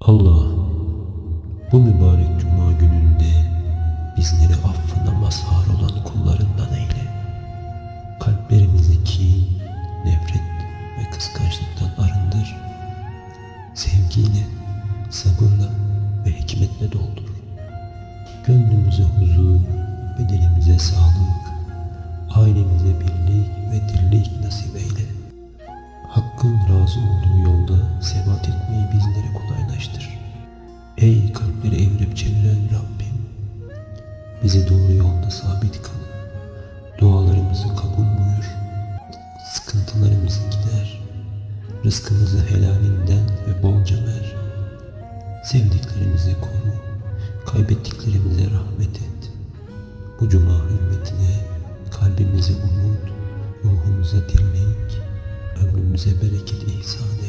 Allah bu mübarek cuma gününde bizleri affına mazhar olan kullarından eyle. Kalplerimizi kin, nefret ve kıskançlıktan arındır. Sevgiyle, sabırla ve hikmetle doldur. Gönlümüze huzur, bedenimize sağlık, ailemize birlik ve dirlik nasip eyle. Hakkın razı olduğu yolda çeviren Rabbim! Bizi doğru yolda sabit kıl. Dualarımızı kabul buyur. Sıkıntılarımızı gider. Rızkımızı helalinden ve bolca ver. Sevdiklerimizi koru. Kaybettiklerimize rahmet et. Bu cuma hürmetine kalbimize umut, ruhumuza dirlik, ömrümüze bereket ihsan